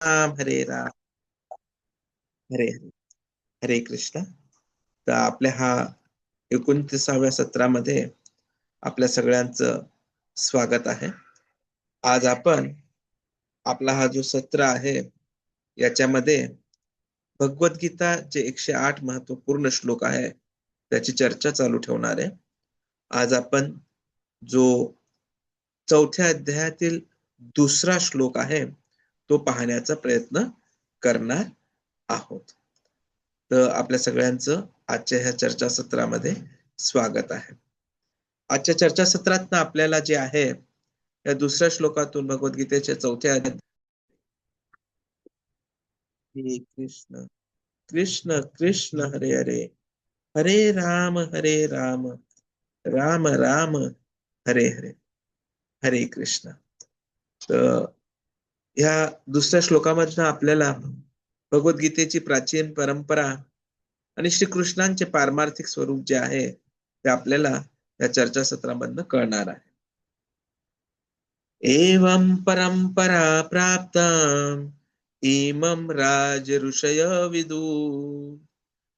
राम हरे राम हरे हरे हरे कृष्ण तर आपल्या हा एकोणतीसाव्या सत्रामध्ये आपल्या सगळ्यांचं स्वागत आहे. आज आपण आपला हा जो सत्र आहे याच्यामध्ये भगवद्गीता जे एकशे आठ महत्त्वपूर्ण श्लोक आहे त्याची चर्चा चालू ठेवणार आहे. आज आपण जो चौथ्या अध्यायातील दुसरा श्लोक आहे तो पाहण्याचा प्रयत्न करणार आहोत. तर आपल्या सगळ्यांचं आजच्या ह्या चर्चासत्रामध्ये स्वागत आहे. आजच्या चर्चासत्रात आपल्याला जे आहे या दुसऱ्या श्लोकातून भगवद्गीतेच्या चौथ्या अध्याय कृष्ण कृष्ण कृष्ण हरे हरे. हरे राम हरे राम. राम राम हरे हरे. हरे कृष्ण. तर ह्या दुसऱ्या श्लोकामधनं आपल्याला भगवद्गीतेची प्राचीन परंपरा आणि श्रीकृष्णांचे पारमार्थिक स्वरूप जे आहे ते आपल्याला या चर्चासत्रामधनं कळणार आहे. एवं परंपरा प्राप्त इमं राज ऋषय विदु।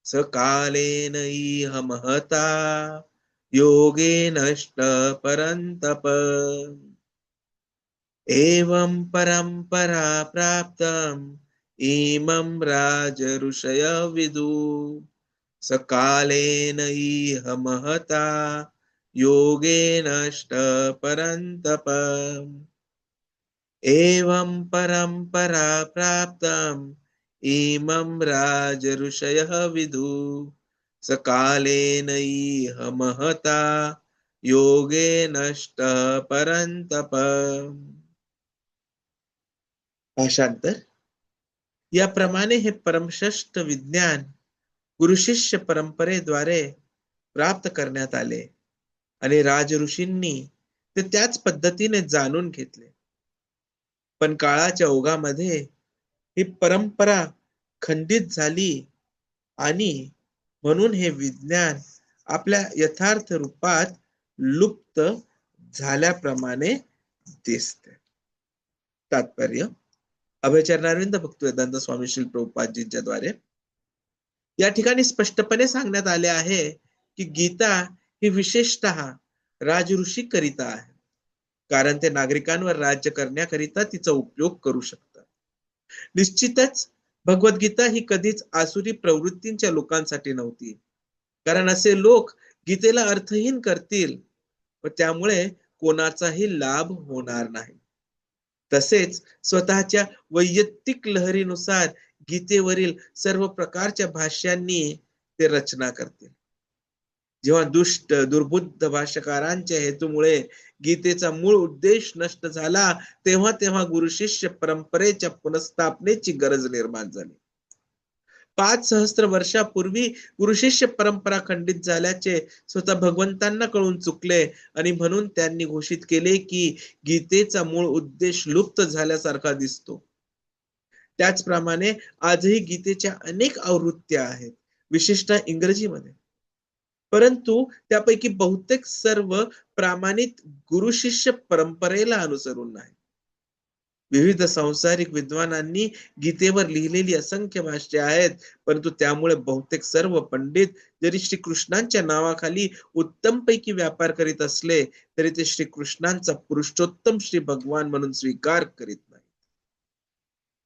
सकालेन इह महता योगेन नष्ट परंतप एवं परंपरा प्राप्तम् इमं राज ऋषय विदु। सकालेन इह महता योगे नष्ट परन्तप। एवं परंपरा प्राप्तम् इमं राज ऋषयः विदु। सकालेन इह महता योगे नष्ट भाषांतर. याप्रमाणे हे परमश्रेष्ठ विज्ञान गुरुशिष्य परंपरेद्वारे प्राप्त करण्यात आले आणि राज ऋषींनी ते त्याच पद्धतीने जाणून घेतले. पण काळाच्या ओघामध्ये ही परंपरा खंडित झाली आणि म्हणून हे विज्ञान आपल्या यथार्थ रूपात लुप्त झाल्याप्रमाणे दिसते. तात्पर्य अभयचरणारविंद भक्त वेदांत स्वामी श्री प्रभुपादजींच्या द्वारे. या ठिकाणी स्पष्टपणे सांगण्यात आले आहे की गीता ही विशेषत राजऋषी करिता आहे. कारण ते नागरिकांवर राज्य करण्याकरिता तिचा उपयोग करू शकतात. निश्चितच भगवद्गीता ही कधीच आसुरी प्रवृत्तींच्या लोकांसाठी नव्हती. कारण असे लोक गीतेला अर्थहीन करतील व त्यामुळे कोणाचाही लाभ होणार नाही. तसेच स्वतःच्या वैयक्तिक लहरीनुसार गीतेवरील सर्व प्रकारच्या भाष्यांनी ते रचना करतील जेव्हा दुष्ट दुर्बुद्ध भाष्यकारांच्या हेतूमुळे गीतेचा मूळ उद्देश नष्ट झाला तेव्हा तेव्हा गुरु शिष्य परंपरेच्या पुनस्थापनेची गरज निर्माण झाली. पाच सहस्त्र वर्षापूर्वी गुरुशिष्य परंपरा खंडित झाल्याचे स्वतः भगवंतांना कळून चुकले आणि म्हणून त्यांनी घोषित केले की गीतेचा मूळ उद्देश लुप्त झाल्यासारखा दिसतो. त्याचप्रमाणे आजही गीतेच्या अनेक आवृत्त्या आहेत विशेषतः इंग्रजीमध्ये. परंतु त्यापैकी बहुतेक सर्व प्रामाणित गुरु शिष्य परंपरेला अनुसरून नाही विविध सांसारिक विद्वानांनी गीतेवर लिहिलेली असंख्य भाष्य आहेत. परंतु त्यामुळे बहुतेक सर्व पंडित जरी श्रीकृष्णांच्या नावाखाली उत्तम पैकी व्यापार करीत असले तरी ते श्रीकृष्णांचा पुरुषोत्तम श्री भगवान म्हणून स्वीकार करीत नाहीत.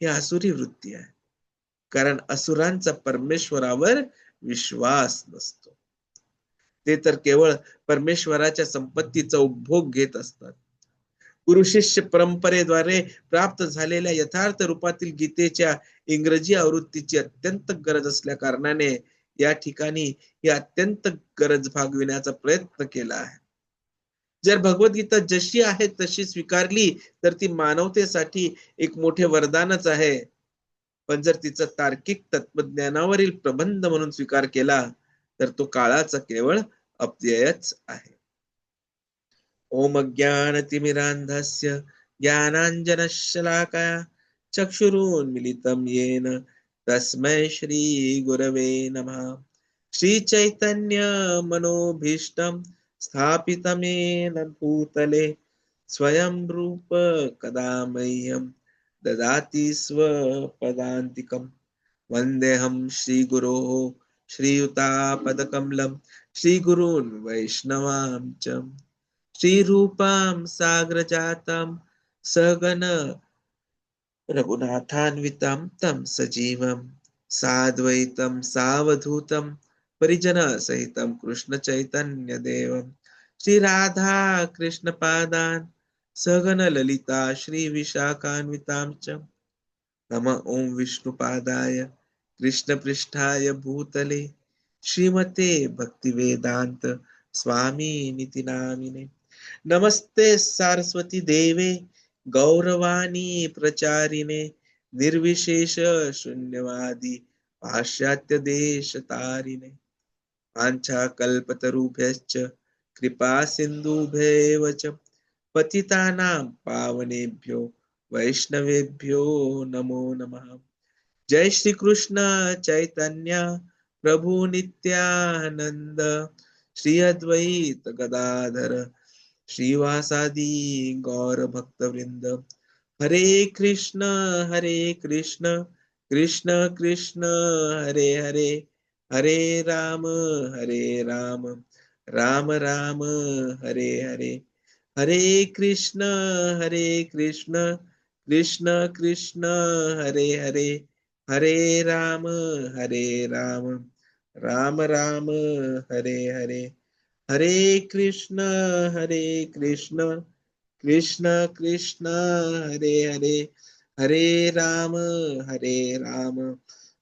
ही असुरी वृत्ती आहे. कारण असुरांचा परमेश्वरावर विश्वास नसतो. ते तर केवळ परमेश्वराच्या संपत्तीचा उपभोग घेत असतात. गुरुशिष्य परंपरेद्वारे प्राप्त झालेल्या यथार्थ रूपातील गीतेच्या इंग्रजी आवृत्तीची अत्यंत गरज असल्या कारणाने या ठिकाणी ही अत्यंत गरज भागविण्याचा प्रयत्न केला आहे. जर भगवद्गीता जशी आहे तशी स्वीकारली तर ती मानवतेसाठी एक मोठे वरदानच आहे. पण जर तिचा तार्किक तत्वज्ञानावरील प्रबंध म्हणून स्वीकार केला तर तो काळाचा केवळ अपव्ययच आहे. ओम ज्ञानतिमिरान्धस्य ज्ञानाञ्जनशलाकया चक्षुरुन्मिलितं येन तस्मै श्रीगुरवे नमः। श्रीचैतन्यमनोभीष्टं स्थापितमेन भूतले स्वयं रूप कदा मह्यं ददाति स्वपदान्तिकं। वन्देऽहं श्रीगुरोः श्रीयुतापदकमलं श्रीगुरून् वैष्णवां च श्रीरूपां साग्रजातं सगन रघुनाथान्वितं तं सजीवं साद्वैतं सावधूतं परिजनसहितं कृष्णचैतन्यदेवं। श्रीराधा कृष्णपादान् सगन श्रीविशाखान्वितां च। नम ॐ विष्णुपादाय कृष्णपृष्ठाय भूतले। श्रीमते भक्तिवेदान्त स्वामी निति नामिने। नमस्ते सारस्वती देवे गौरवाणी प्रचारिणे निर्विशेष शून्यवादी पाश्चात्य देश तारिणे। पांचा कल्पतरुभ्यश्च कृपा सिन्धुभ्येव च। पतितानां पावनेभ्यो वैष्णवेभ्यो नमो नमः। जय श्री कृष्ण चैतन्य प्रभु नित्यानंद श्री अद्वैत गदाधर श्रीवासादी गौर भक्तवृंद हरे कृष्ण हरे कृष्ण कृष्ण कृष्ण हरे हरे हरे राम हरे राम राम राम हरे हरे। हरे कृष्ण हरे कृष्ण कृष्ण कृष्ण हरे हरे हरे राम हरे राम राम राम हरे हरे। हरे कृष्ण हरे कृष्ण कृष्ण कृष्ण हरे हरे हरे राम हरे राम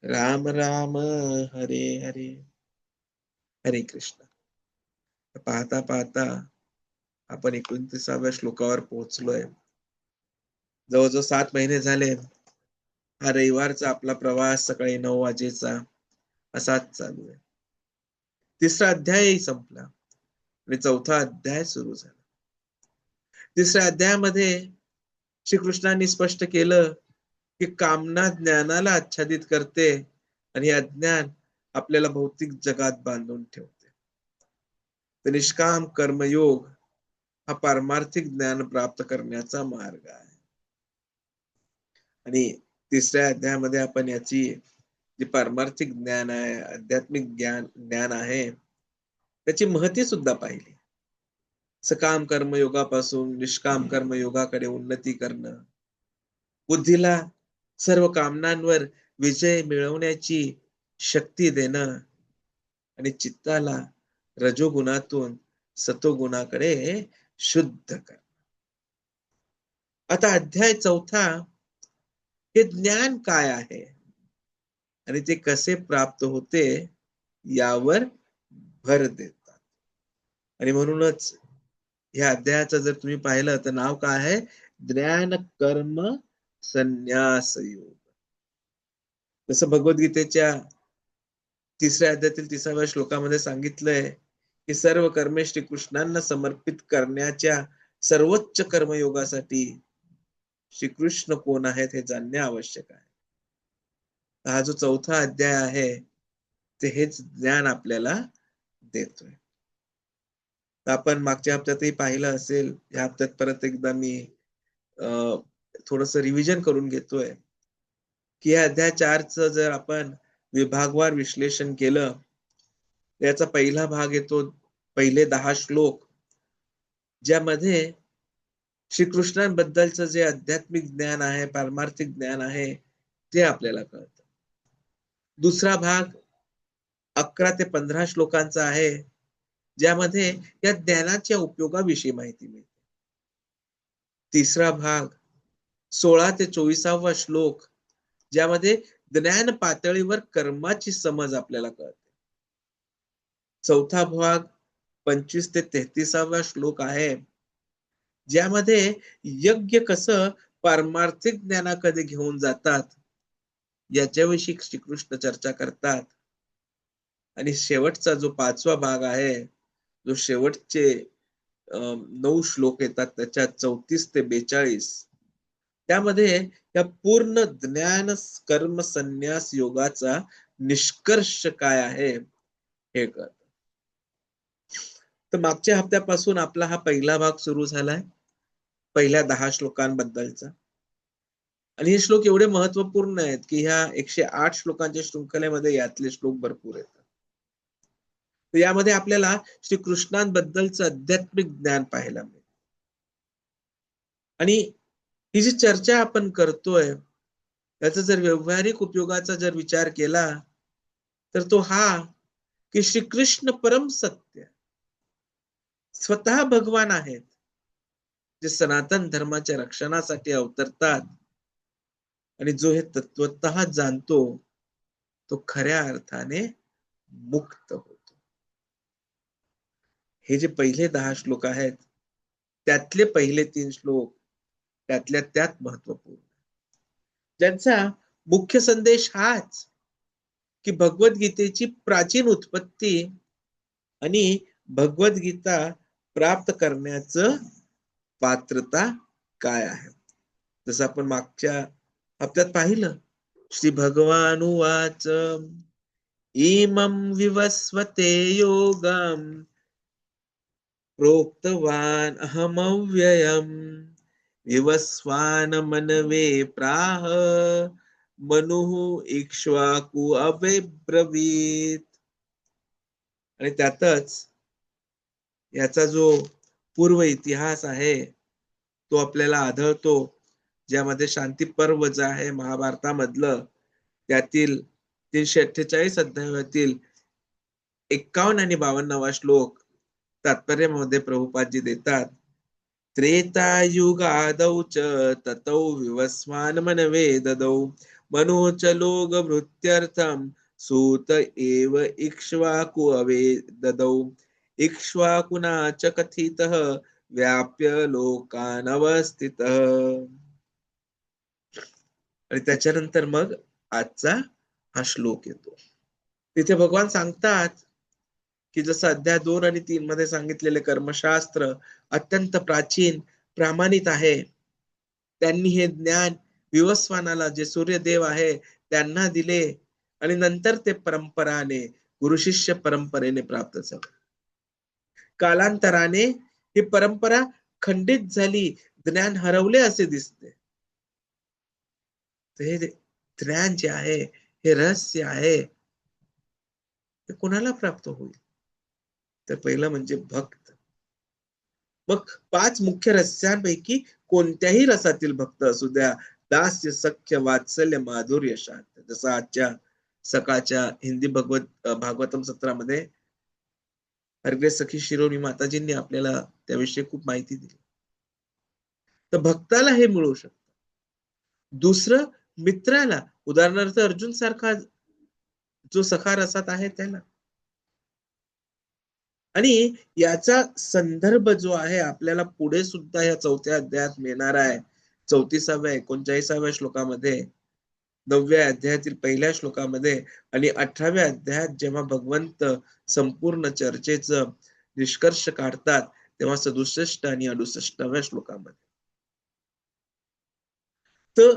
राम राम हरे हरे हरे कृष्ण. पाहता पाहता आपण एकोणतीसाव्या श्लोकावर पोहोचलोय. जवळजवळ सात महिने झाले. हा रविवारचा आपला प्रवास सकाळी नऊ वाजेचा असाच चालू आहे. तिसरा अध्यायही संपला. आणि चौथा अध्याय सुरू झाला. तिसऱ्या अध्यायामध्ये श्रीकृष्णांनी स्पष्ट केलं की कामना ज्ञानाला आच्छादित करते आणि अज्ञान आपल्याला भौतिक जगात बांधून ठेवते. तर निष्काम कर्मयोग हा पारमार्थिक ज्ञान प्राप्त करण्याचा मार्ग आहे. आणि तिसऱ्या अध्यायामध्ये आपण याची जी पारमार्थिक ज्ञान आहे आध्यात्मिक ज्ञान ज्ञान आहे त्याची महती सुद्धा पाहिली. सकाम कर्मयोगापासून निष्काम कर्मयोगाकडे उन्नती करणं. बुद्धीला सर्व कामनांवर विजय मिळवण्याची शक्ती देणं. आणि चित्ताला रजोगुणातून सतोगुणाकडे शुद्ध कर आता अध्याय चौथा हे ज्ञान काय आहे? आणि ते कसे प्राप्त होते? यावर भर देत. आणि म्हणूनच ह्या अध्यायाचं जर तुम्ही पाहिलं तर नाव काय आहे? ज्ञान कर्म संन्यास योग जसं भगवद्गीतेच्या तिसऱ्या अध्यायातील तिसाव्या श्लोकामध्ये सांगितलंय की सर्व कर्मे श्री कृष्णांना समर्पित करण्याच्या सर्वोच्च कर्मयोगासाठी श्रीकृष्ण कोण आहेत हे जाणणे आवश्यक आहे. हा जो चौथा अध्याय आहे ते हेच ज्ञान आपल्याला देतोय. आपण मागच्या हप्त्यातही पाहिलं असेल या हप्त्यात परत एकदा मी थोडस रिव्हिजन करून घेतोय. की या अध्याय चारच जर आपण विभागवार विश्लेषण केलं याचा पहिला भाग येतो पहिले दहा श्लोक ज्यामध्ये श्रीकृष्णांबद्दलचं जे आध्यात्मिक ज्ञान आहे पारमार्थिक ज्ञान आहे ते आपल्याला कळतं. दुसरा भाग अकरा ते पंधरा श्लोकांचा आहे. ज्यामध्ये या ज्ञानाच्या उपयोगाविषयी माहिती मिळते. तिसरा भाग सोळा ते चोवीसावा श्लोक ज्यामध्ये ज्ञान पातळीवर कर्माची समज आपल्याला कळते. चौथा भाग पंचवीस ते तेहतीसावा श्लोक आहे ज्यामध्ये यज्ञ कसं पारमार्थिक ज्ञानाकडे घेऊन जातात याच्याविषयी श्रीकृष्ण चर्चा करतात. आणि शेवटचा जो पाचवा भाग आहे जो शेवटचे नऊ श्लोक येतात त्याच्या चौतीस ते बेचाळीस त्यामध्ये या पूर्ण ज्ञान कर्म संन्यास योगाचा निष्कर्ष काय आहे हे कळत. तर मागच्या हप्त्यापासून आपला हा पहिला भाग सुरू झालाय पहिल्या दहा श्लोकांबद्दलचा. आणि हे श्लोक एवढे महत्त्वपूर्ण आहेत की ह्या एकशे आठ श्लोकांच्या शृंखलेमध्ये यातले श्लोक भरपूर आहेत. यामध्ये आपल्याला श्री कृष्णांबद्दलचं आध्यात्मिक ज्ञान पाहायला मिळेल. आणि ही जी चर्चा आपण करतोय त्याचा जर व्यवहारिक उपयोगाचा जर विचार केला तर तो हा की श्रीकृष्ण परम सत्य. स्वतः भगवान आहेत जे सनातन धर्माच्या रक्षणासाठी अवतरतात. आणि जो हे तत्वत जाणतो तो खऱ्या अर्थाने मुक्त होतो. हे जे पहिले दहा श्लोक आहेत त्यातले पहिले तीन श्लोक त्यातल्या त्यात महत्त्वपूर्ण ज्यांचा मुख्य संदेश हाच की भगवद्गीतेची प्राचीन उत्पत्ती आणि भगवद्गीता प्राप्त करण्याचं पात्रता काय आहे? जसं आपण मागच्या हप्त्यात पाहिलं श्री भगवान उवाच इमं विवस्वते योगम प्रोक्तवान् अहमव्ययम्। विवस्वान मनवे प्राह मनुः इक्ष्वाकु अभिब्रवीत आणि त्यातच याचा जो पूर्व इतिहास आहे तो आपल्याला आढळतो ज्यामध्ये शांती पर्व जे आहे महाभारतामधलं त्यातील तीनशे अठ्ठेचाळीस अध्यायातील एक्कावन्न आणि बावन्नवा श्लोक तात्पर्यामध्ये प्रभुपादजी देतात त्रेतायुगादौ च ततौ विवस्वान मनवे ददौ मनोच लोकभृत्यर्थं सूत एव इक्ष्वाकु अवे ददौ इक्ष्वाकुना च कथितः व्याप्य लोकानवस्थितः. आणि त्याच्यानंतर मग आजचा हा श्लोक येतो. तिथे भगवान सांगतात की जसं अध्याय दोन आणि तीन मध्ये सांगितलेले कर्मशास्त्र अत्यंत प्राचीन प्रामाणित आहे. त्यांनी हे ज्ञान विवस्वानाला जे सूर्यदेव आहे त्यांना दिले आणि नंतर ते परंपराने गुरुशिष्य परंपरेने प्राप्त झाले. कालांतराने ही परंपरा खंडित झाली ज्ञान हरवले असे दिसते. हे ज्ञान जे आहे हे रहस्य आहे ते कोणाला प्राप्त होईल? तर पहिलं म्हणजे भक्त. मग पाच मुख्य रस्यांपैकी कोणत्याही रसातील भक्त असू द्या दास्य सख्य वात्सल्य माधुर्य शांत. जसं आजच्या सकाळच्या हिंदी भगवत भागवतम सत्रामध्ये हरग्रे सखी शिरोनी माताजींनी आपल्याला त्याविषयी खूप माहिती दिली. तर भक्ताला हे मिळू शकत. दुसरं मित्राला उदाहरणार्थ अर्जुन सारखा जो सखा रसात आहे त्याला. आणि याचा संदर्भ जो आहे आपल्याला पुढे सुद्धा या चौथ्या अध्यायात मिळणार आहे. चौतीसाव्या एकोणचाळीसाव्या श्लोकामध्ये नवव्या अध्यायातील पहिल्या श्लोकामध्ये आणि अठराव्या अध्यायात जेव्हा भगवंत संपूर्ण चर्चेच निष्कर्ष काढतात तेव्हा सदुसष्ट आणि अडुसष्टाव्या श्लोकामध्ये. तर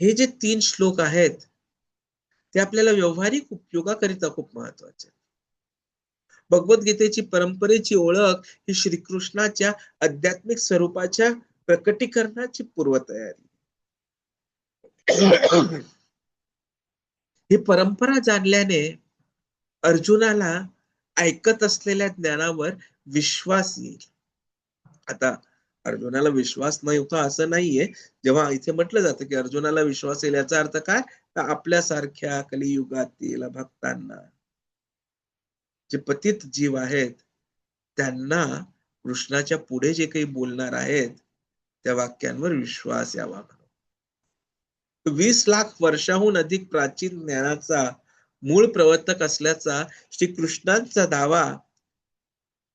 हे जे तीन श्लोक आहेत ते आपल्याला व्यवहारिक उपयोगाकरिता खूप महत्त्वाचे भगवद्गीतेची परंपरेची ओळख ही श्रीकृष्णाच्या आध्यात्मिक स्वरूपाच्या प्रकटीकरणाची पूर्वतयारी. ही परंपरा जाणल्याने अर्जुनाला ऐकत असलेल्या ज्ञानावर विश्वास येईल. आता अर्जुनाला विश्वास नाही होता असं नाहीये. जेव्हा इथे म्हटलं जातं की अर्जुनाला विश्वास येईल याचा अर्थ काय? तर आपल्यासारख्या कलियुगातील भक्तांना. जे पतित जीव आहेत त्यांना कृष्णाच्या पुढे जे काही बोलणार आहेत त्या वाक्यांवर विश्वास यावा म्हणून. वीस लाख वर्षाहून अधिक प्राचीन ज्ञानाचा मूळ प्रवर्तक असल्याचा श्री कृष्णांचा दावा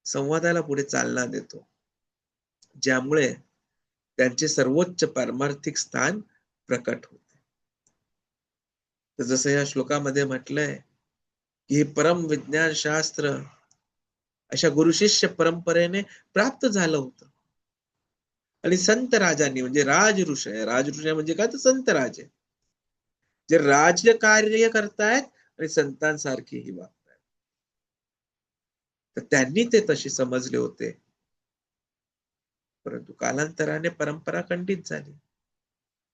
संवादाला पुढे चालना देतो. ज्यामुळे त्यांचे सर्वोच्च पारमार्थिक स्थान प्रकट होते. तर जसं या श्लोकामध्ये म्हटलंय हे परम विज्ञान शास्त्र अशा गुरुशिष्य परंपरेने प्राप्त झालं होतं. आणि संत राजांनी म्हणजे राज ऋषय राज ऋषय म्हणजे काय? तर संत राजे. जे राज्य कार्य करतायत आणि संतांसारखेही वागतायत तर त्यांनी ते तसे समजले होते. परंतु कालांतराने परंपरा खंडित झाली.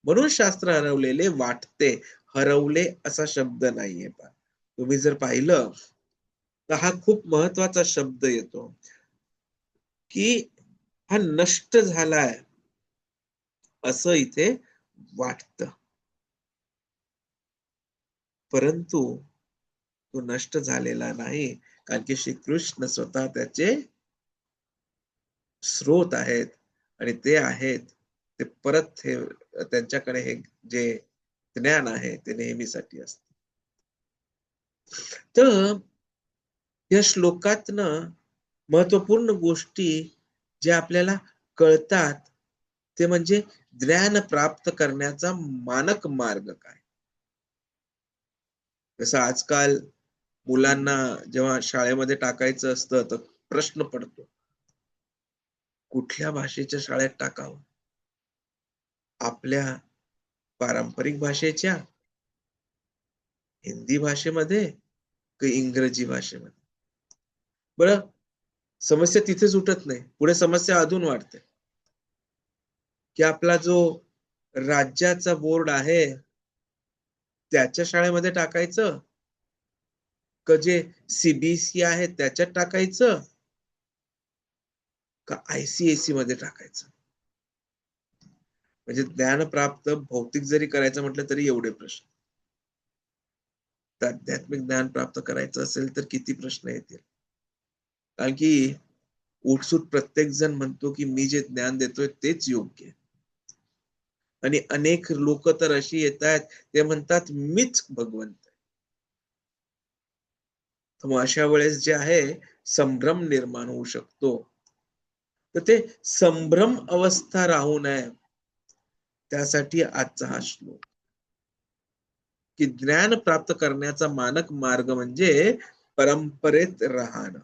म्हणून शास्त्र हरवलेले वाटते हरवले असा शब्द नाहीये पा तुम्ही जर पाहिलं तर हा खूप महत्त्वाचा शब्द येतो. की हा नष्ट झालाय असं इथे वाटत. परंतु तो नष्ट झालेला नाही कारण की श्रीकृष्ण स्वतः त्याचे स्रोत आहेत आणि ते आहेत ते परत हे त्यांच्याकडे हे जे ज्ञान आहे ते नेहमीसाठी असत. तर या श्लोकातनं महत्त्वपूर्ण गोष्टी ज्या आपल्याला कळतात ते म्हणजे ज्ञान प्राप्त करण्याचा मानक मार्ग काय? जसं आजकाल मुलांना जेव्हा शाळेमध्ये टाकायचं असतं तर प्रश्न पडतो. कुठल्या भाषेच्या शाळेत टाकावं? आपल्या पारंपरिक भाषेच्या हिंदी भाषेमध्ये की इंग्रजी भाषेमध्ये? बर समस्या तिथेच उठत नाही. पुढे समस्या अजून वाढते. की आपला जो राज्याचा बोर्ड आहे त्याच्या शाळेमध्ये टाकायचं? क जे सीबीएसई आहे त्याच्यात टाकायचं? का आयसीएसई मध्ये टाकायचं? म्हणजे ज्ञान प्राप्त भौतिक जरी करायचं म्हटलं तरी एवढे प्रश्न. आध्यात्मिक ज्ञान प्राप्त करायचं असेल तर किती प्रश्न येतील? कारण की उठसूट प्रत्येक जण म्हणतो की मी जे ज्ञान देतोय तेच योग्य. आणि अनेक लोक तर अशी येत आहेत ते म्हणतात मीच भगवंत मग अशा वेळेस जे आहे संभ्रम निर्माण होऊ शकतो. तर ते संभ्रम अवस्था राहू नये. त्यासाठी आजचा हा श्लोक. की ज्ञान प्राप्त करण्याचा मानक मार्ग म्हणजे परंपरेत राहणं.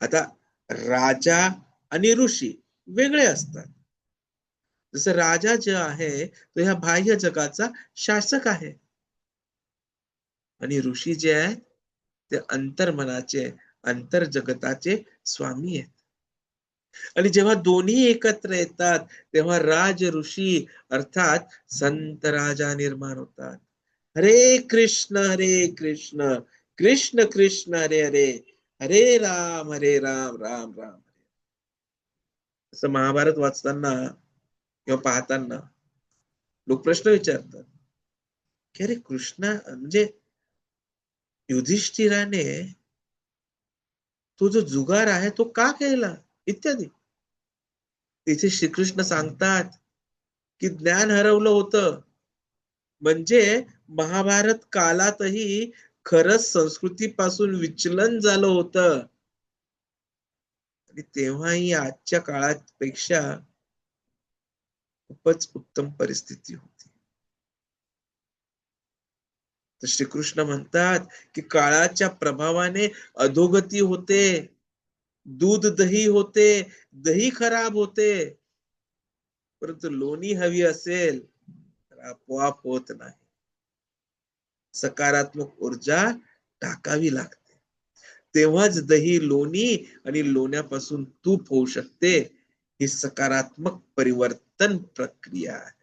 आता राजा आणि ऋषी वेगळे असतात. जसं राजा जे आहे तो ह्या बाह्य जगाचा शासक आहे. आणि ऋषी जे आहेत ते अंतर्मनाचे अंतर जगताचे स्वामी आहेत. आणि जेव्हा दोन्ही एकत्र येतात तेव्हा राज ऋषी अर्थात संत राजा निर्माण होतात. हरे कृष्ण हरे कृष्ण कृष्ण कृष्ण हरे हरे हरे राम हरे राम राम राम हरे असं महाभारत वाचताना किंवा पाहताना लोक प्रश्न विचारतात की अरे कृष्णा म्हणजे युधिष्ठिराने तो जो जुगार आहे तो का केला? इत्यादी. तिथे श्रीकृष्ण सांगतात की ज्ञान हरवलं होतं. म्हणजे महाभारत कालातही खरंच संस्कृतीपासून विचलन झालं होतं. आणि तेव्हाही आजच्या काळात पेक्षा खूपच उत्तम परिस्थिती होती. तर श्रीकृष्ण म्हणतात की काळाच्या प्रभावाने अधोगती होते. दूध दही होते दही खराब होते परंतु लोणी हवी असेल तर आपोआप होत नाही. सकारात्मक ऊर्जा टाकावी लागते. तेव्हाच दही लोणी आणि लोण्यापासून तूप होऊ शकते. ही सकारात्मक परिवर्तन प्रक्रिया आहे.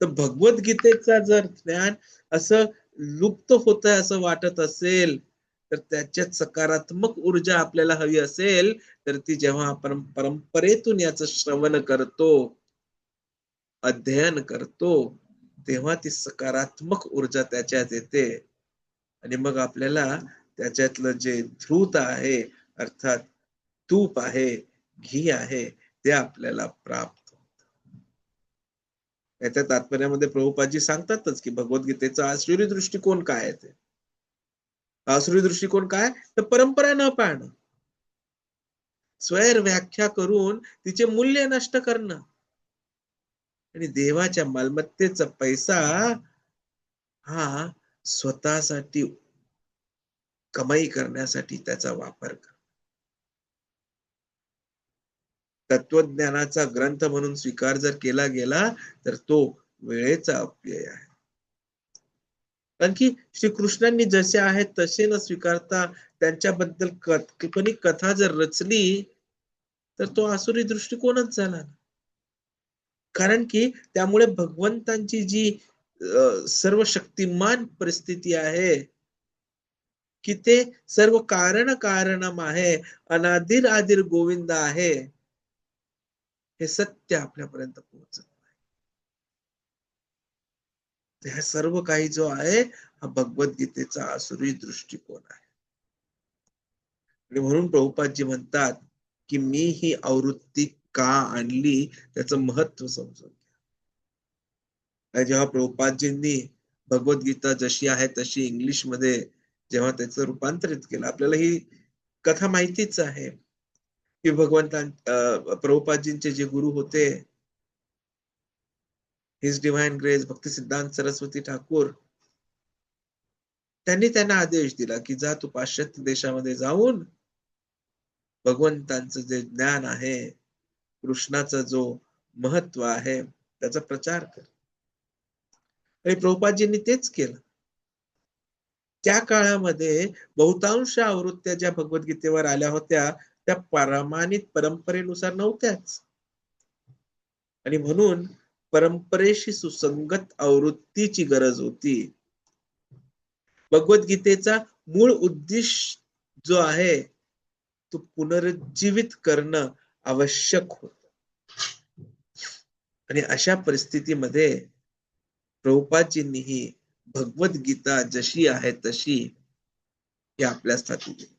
तर भगवद्गीतेचा जर ज्ञान असं लुप्त होत असं वाटत असेल तर त्याच्यात सकारात्मक ऊर्जा आपल्याला हवी असेल तर ती जेव्हा आपण परंपरेतून याचं श्रवण करतो अध्ययन करतो तेव्हा ती सकारात्मक ऊर्जा त्याच्यात येते. आणि मग आपल्याला त्याच्यातलं जे धृत आहे अर्थात तूप आहे घी आहे ते आपल्याला प्राप्त होत. याच्या तात्पर्यामध्ये प्रभुपाजी सांगतातच की भगवद्गीतेचा आश्चर्य दृष्टिकोन काय आहे ते? आसुरी दृष्टिकोन काय? तर परंपरा न पाळणं. स्वैर व्याख्या करून तिचे मूल्य नष्ट करणं. आणि देवाच्या मालमत्तेचा पैसा हा स्वतःसाठी कमाई करण्यासाठी त्याचा वापर कर तत्वज्ञानाचा ग्रंथ म्हणून स्वीकार जर केला गेला तर तो वेळेचा अपव्यय आहे. कारण की श्रीकृष्णांनी जसे आहेत तसे न स्वीकारता त्यांच्याबद्दल कल्पनिक कथा जर रचली तर तो आसुरी दृष्टिकोनच झाला कारण की त्यामुळे भगवंतांची जी सर्व शक्तिमान परिस्थिती आहे की ते सर्व कारण कारणम आहे अनादिर आदिर गोविंद आहे हे सत्य आपल्यापर्यंत पोहोचत. नाही सर्व काही जो आहे हा भगवद्गीतेचा आसुरी दृष्टिकोन आहे. आणि म्हणून प्रभुपादजी म्हणतात की मी ही आवृत्ती का आणली त्याचं महत्त्व समजून घ्या. जेव्हा प्रभुपादजींनी भगवद्गीता जशी आहे तशी इंग्लिशमध्ये जेव्हा त्याचं रूपांतरित केलं आपल्याला ही कथा माहितीच आहे. की भगवंतां प्रभुपादजींचे जे गुरु होते हिज डिव्हाइन ग्रेस भक्ती सिद्धांत सरस्वती ठाकूर त्यांनी त्यांना आदेश दिला की जा तू पाश्चात्य देशामध्ये जाऊन भगवंतांचं जे ज्ञान आहे कृष्णाचा जो महत्त्व आहे त्याचा प्रचार कर. आणि प्रभुपादजींनी तेच केलं. त्या काळामध्ये बहुतांश आवृत्त्या ज्या भगवद्गीतेवर आल्या होत्या त्या प्रमाणित परंपरेनुसार नव्हत्याच. आणि म्हणून परंपरेशी सुसंगत आवृत्तीची गरज होती. भगवद्गीतेचा मूळ उद्देश जो आहे तो पुनरुज्जीवित करणं आवश्यक होत. आणि अशा परिस्थितीमध्ये प्रभुपादजींनीही भगवद्गीता जशी आहे तशी हे आपल्या हाती दिली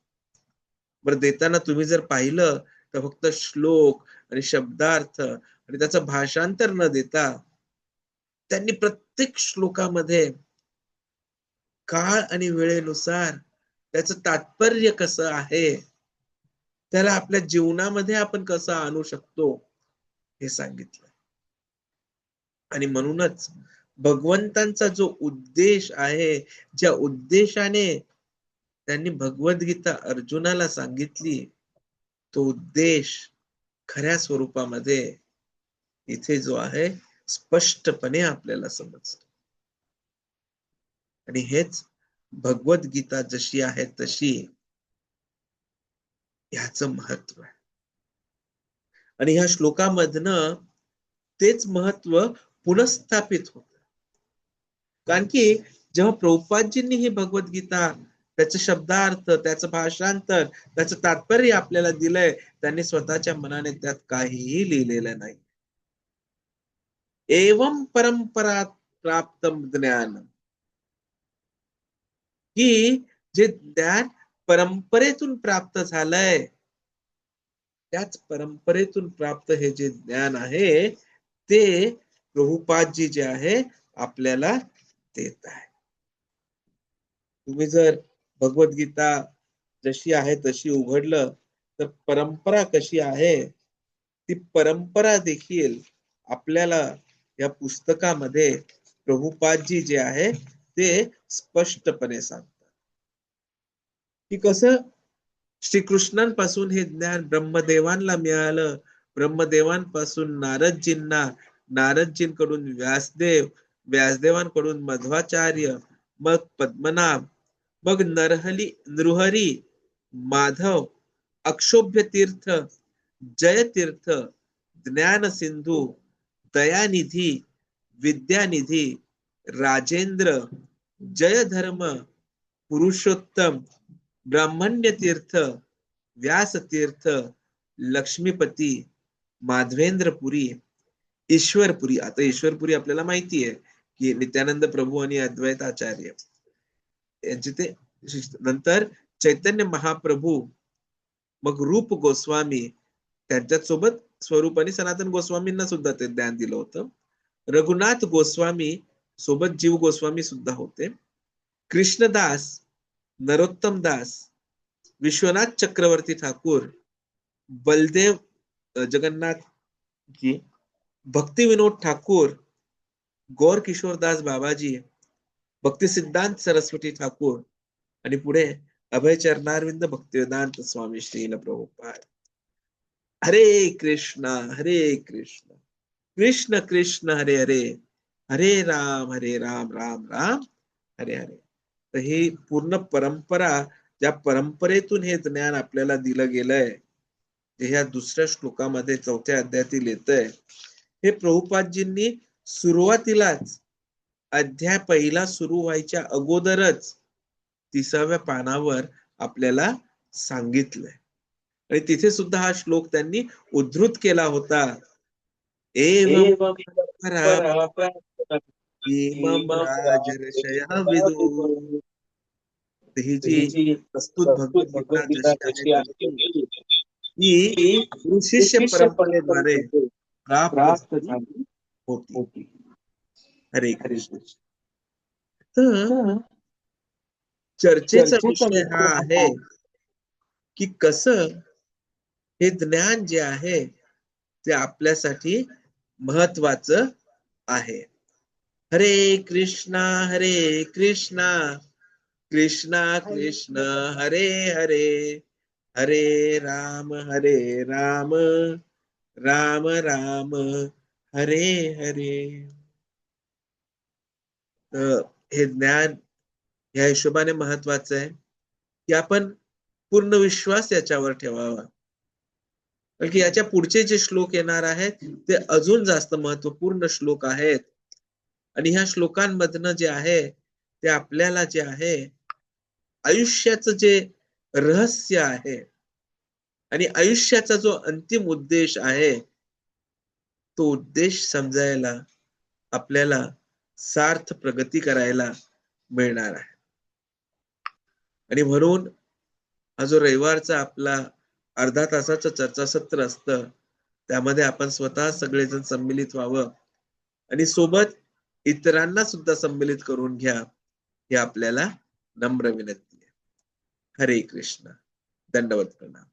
बरं देताना तुम्ही जर पाहिलं तर फक्त श्लोक आणि शब्दार्थ आणि त्याचं भाषांतर न देता त्यांनी प्रत्येक श्लोकामध्ये काळ आणि वेळेनुसार त्याचं तात्पर्य कसं आहे त्याला आपल्या जीवनामध्ये आपण कसं आणू शकतो हे सांगितलं. आणि म्हणूनच भगवंतांचा जो उद्देश आहे ज्या उद्देशाने त्यांनी भगवद्गीता अर्जुनाला सांगितली तो उद्देश खऱ्या स्वरूपामध्ये इथे जो आहे स्पष्टपणे आपल्याला समजत. आणि हेच भगवद्गीता जशी आहे तशी ह्याच महत्त्व आहे. आणि ह्या श्लोकामधनं तेच महत्त्व पुनस्थापित होत. कारण की जेव्हा प्रभुपादजींनी ही भगवद्गीता त्याचं शब्दार्थ त्याचं भाषांतर त्याचं तात्पर्य आपल्याला दिलंय त्यांनी स्वतःच्या मनाने त्यात काहीही लिहिलेलं नाही. एवं परंपरा प्राप्त ज्ञान। की जे ज्ञान परंपरेतून प्राप्त झालंय त्याच परंपरेतून प्राप्त हे जे ज्ञान आहे ते प्रभुपादजी जे आहे आपल्याला देत आहे तुम्ही जर भगवद्गीता जशी आहे तशी उघडलं तर परंपरा कशी आहे ती परंपरा देखील आपल्याला या पुस्तकामध्ये प्रभुपादजी जे आहे ते स्पष्टपणे सांगतात. की कसं? श्रीकृष्णांपासून हे ज्ञान ब्रह्मदेवांना मिळालं. ब्रह्मदेवांपासून नारदजींना नारदजींकडून व्यासदेव व्यासदेवांकडून मध्वाचार्य मग पद्मनाभ मग नरहली नृहरी माधव अक्षोभ्य तीर्थ जयतीर्थ ज्ञान सिंधू दयानिधी विद्यानिधी राजेंद्र जयधर्म पुरुषोत्तम ब्राह्मण्य तीर्थ व्यास तीर्थ लक्ष्मीपती माधवेंद्रपुरी ईश्वरपुरी. आता ईश्वरपुरी आपल्याला माहिती आहे की नित्यानंद प्रभू आणि अद्वैत आचार्य. यांचे ते नंतर चैतन्य महाप्रभू मग रूप गोस्वामी त्यांच्यासोबत स्वरूप आणि सनातन गोस्वामींना सुद्धा ते ज्ञान दिलं होतं. रघुनाथ गोस्वामी सोबत जीव गोस्वामी सुद्धा होते. कृष्णदास नरोत्तम दास विश्वनाथ चक्रवर्ती ठाकूर बलदेव जगन्नाथ जी भक्ती विनोद ठाकूर गौर किशोरदास बाबाजी भक्ती सिद्धांत सरस्वती ठाकूर आणि पुढे अभय चरणारविंद भक्तिवेदांत स्वामी श्रील प्रभुपाद. हरे कृष्ण हरे कृष्ण। कृष्ण कृष्ण हरे हरे। हरे राम हरे राम राम राम हरे हरे। तर ही पूर्ण परंपरा ज्या परंपरेतून हे ज्ञान आपल्याला दिलं गेलंय जे ह्या दुसऱ्या श्लोकामध्ये चौथ्या अध्यायातील येत आहे हे प्रभुपादजींनी सुरुवातीलाच अध्याय पहिला सुरू व्हायच्या अगोदरच तिसाव्या पानावर आपल्याला सांगितलंय. तिथे सुद्धा हा श्लोक त्यांनी उद्धृत केला होता. ही जी प्रस्तुत भगवद्गीता ही गुरुशिष्य परंपरेद्वारे प्राप्त होती हरे कृष्ण तर चर्चेचा विषय हा आहे की कसं हे ज्ञान जे आहे ते आपल्यासाठी महत्वाचं आहे. हरे कृष्णा हरे कृष्णा. कृष्णा कृष्ण हरे हरे. हरे राम हरे राम. राम राम हरे हरे. हे ज्ञान या हिशोबाने महत्वाचं आहे की आपण पूर्ण विश्वास याच्यावर ठेवावा. कारण की याच्या पुढचे जे श्लोक येणार आहेत ते अजून जास्त महत्त्वपूर्ण श्लोक आहेत. आणि ह्या श्लोकांमधनं जे आहे ते आपल्याला जे आहे आयुष्याचं जे रहस्य आहे आणि आयुष्याचा जो अंतिम उद्देश आहे तो उद्देश समजायला आपल्याला सार्थ प्रगती करायला मिळणार आहे. आणि म्हणून हा जो रविवारचा आपला अर्धा तासाचं चर्चासत्र असतं. त्यामध्ये आपण स्वतः सगळेजण सम्मिलित व्हावं. आणि सोबत इतरांना सुद्धा सम्मिलित करून घ्या हे आपल्याला नम्र विनंती आहे. हरे कृष्ण. दंडवत प्रणाम.